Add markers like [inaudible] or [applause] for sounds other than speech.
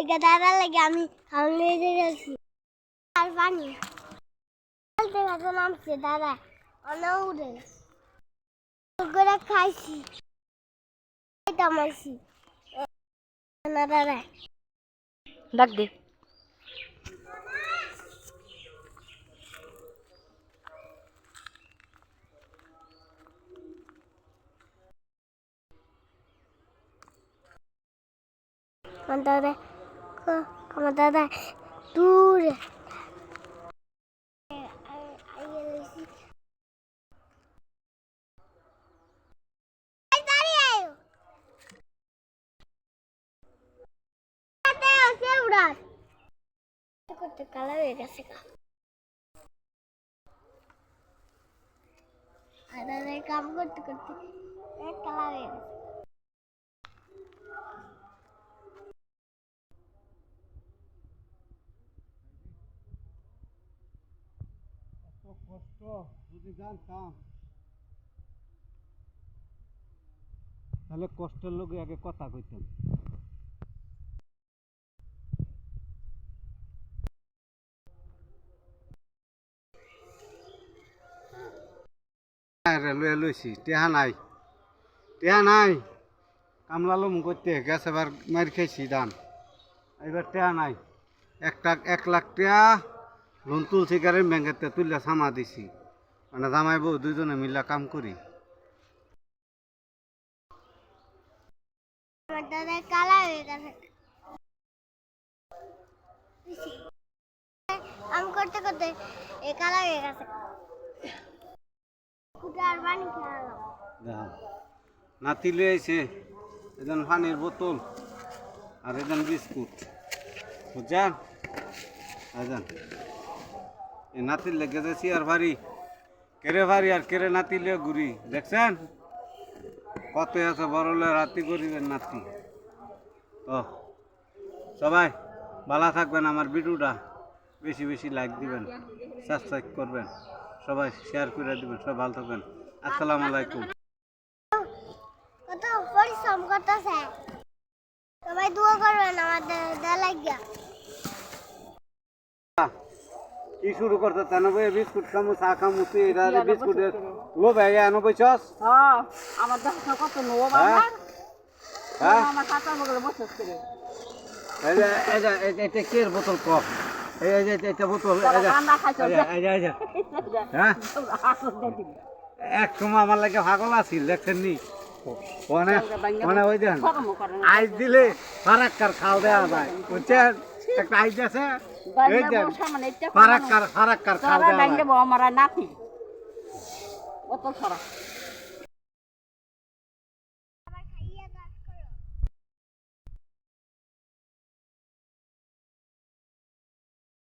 লেগে দাদা লেগে আমি খাওয়ান নিয়ে গেছি আর পানি দেখা তো নামছে দাদা অনেক উড়ে করে খাইছি তামাইছি না দাদা ডাক দে আমার দাদা ক- আমার দাদা দূরে করতে কালার হয়ে গেছে গা। আর দাদা কাম করতে করতে এক কালার হয়ে গেছে কষ্ট, যদি জানতাম। তাহলে কষ্টের লোকে আগে কথা কইতাম রেলওয়ে লইছি, টেহা নাই। টেহা নাই। কামলা লম করতে গেছে এবার মার খাইছি দান এবার টেহা নাই। এক লাখ এক লাখ টেহা। লোন তুলছি গাড়ির ব্যাংকেতে তুললে সামা দিছি। মানে জামাই বউ দুইজনে মিল্লা কাম করি। আমার দাদা কালা আম করতে করতে এ কালা হয়ে গেছে। কুটার পানি খেলাম নাতি লয়ে আইছে এজন পানির বোতল আর এজন বিস্কুট। বুঝছেন? এজন। নাতির লেগে যাচ্ছি আর ভারি। কেড়ে ভারি আর কেড়ে নাতি ঘুরি, দেখছেন? কত আছে বড়লে রাতি করিবেন নাতি। তো, সবাই ভালো থাকবেন আমার ভিডিওটা। বেশি বেশি লাইক দিবেন সাবস্ক্রাইব করবেন, সবাই শেয়ার করে দিবেন, সবাই ভালো থাকবেন। আসসালামু আলাইকুম। কত সবাই দোয়া করবেন আমার দাদা লাগিয়া শুরু করতে তেন বই বিস্কুট খামু চা খামু তুই এটা বিস্কুটের লোভ হয়ে গেছে বইছস হ্যাঁ আমার দেখা কত নোব হ্যাঁ? আমার কাঁচা বগলে বসে এটা কের বোতল কপ এই যে এটা বোতল [laughs] হ্যাঁ? এক সময় আমার লাগে পাগল আছিল দেখছেন নি মানে মানে ওই দেন আইস দিলে ফারাক্কার দেওয়া যায় বুঝছেন? একটা আইস আছে। এই দেন ফারাক্কার ফারাক্কার খাও দেওয়া আমার নাতি। কত সরা।